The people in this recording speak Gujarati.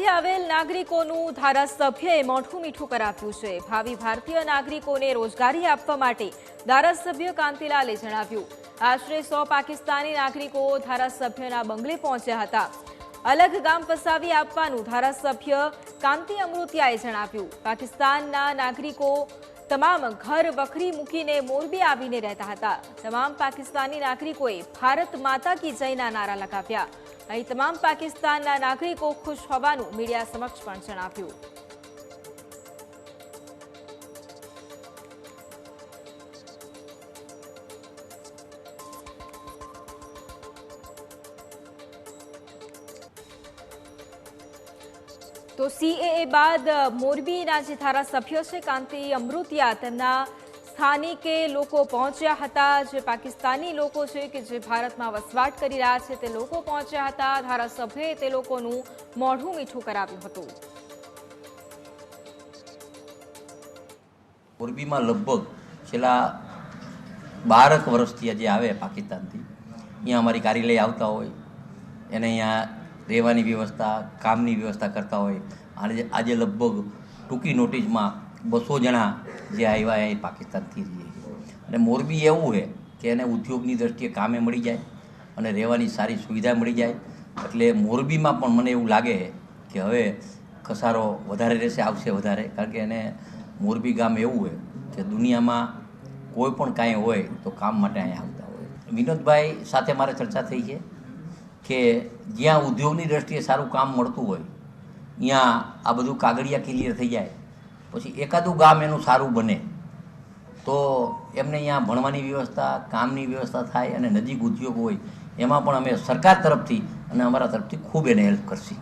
બહારથી આવેલ નાગરિકોનું ધારાસભ્યએ મોઢું મીઠું કરાવ્યું છે. ભાવિ ભારતીય નાગરિકોને રોજગારી આપવા માટે ધારાસભ્ય કાંતિલાલે જણાવ્યું. આશરે સો પાકિસ્તાની નાગરિકો ધારાસભ્યના બંગલે પહોંચ્યા હતા. અલગ ગામ વસાવી આપવાનું ધારાસભ્ય કાંતિ અમૃતિયાએ જણાવ્યું. પાકિસ્તાનના નાગરિકો તમામ ઘર વખરી મૂકીને મોરબી આવીને રહેતા હતા. તમામ પાકિસ્તાની નાગરિકોએ ભારત માતા કી જયના નારા લગાવ્યા. અહીં તમામ પાકિસ્તાનના નાગરિકો ખુશ હોવાનું મીડિયા સમક્ષ પણ જણાવ્યું. તો સીએએ બાદ મોરબીના જે ધારાસભ્યો છે, કાંતિ અમૃતિયા. તેમના સ્થાનિકે લોકો પહોંચ્યા હતા. જે પાકિસ્તાની લોકો છે કે જે ભારતમાં વસવાટ કરી રહ્યા છે, તે લોકો પહોંચ્યા હતા. ધારાસભ્યએ તે લોકોનું મોઢું મીઠું કરાવ્યું હતું. મોરબીમાં લગભગ છેલ્લા બારક વર્ષથી જે આવે પાકિસ્તાનથી. અહીંયા અમારી કાર્યાલય આવતા હોય, એને અહીંયા રહેવાની વ્યવસ્થા, કામની વ્યવસ્થા કરતા હોય. અને આજે લગભગ ટૂંકી નોટિસમાં બસો જણા જે આવ્યા એ પાકિસ્તાનથી રહીએ અને મોરબી એવું છે કે એને ઉદ્યોગની દ્રષ્ટિએ કામે મળી જાય અને રહેવાની સારી સુવિધા મળી જાય. એટલે મોરબીમાં પણ મને એવું લાગે કે હવે કસારો વધારે રહેશે, આવશે વધારે. કારણ કે એને મોરબી ગામ એવું હોય કે દુનિયામાં કોઈ પણ કાંઈ હોય તો કામ માટે અહીંયા આવતા હોય. વિનોદભાઈ સાથે મારે ચર્ચા થઈ છે કે જ્યાં ઉદ્યોગની દ્રષ્ટિએ સારું કામ મળતું હોય, ત્યાં આ બધું કાગળિયા ક્લિયર થઈ જાય. પછી એકાદું ગામ એનું સારું બને, તો એમને અહીંયા ભણવાની વ્યવસ્થા, કામની વ્યવસ્થા થાય અને નજીક ઉદ્યોગ હોય, એમાં પણ અમે સરકાર તરફથી અને અમારા તરફથી ખૂબ એને હેલ્પ કરશી.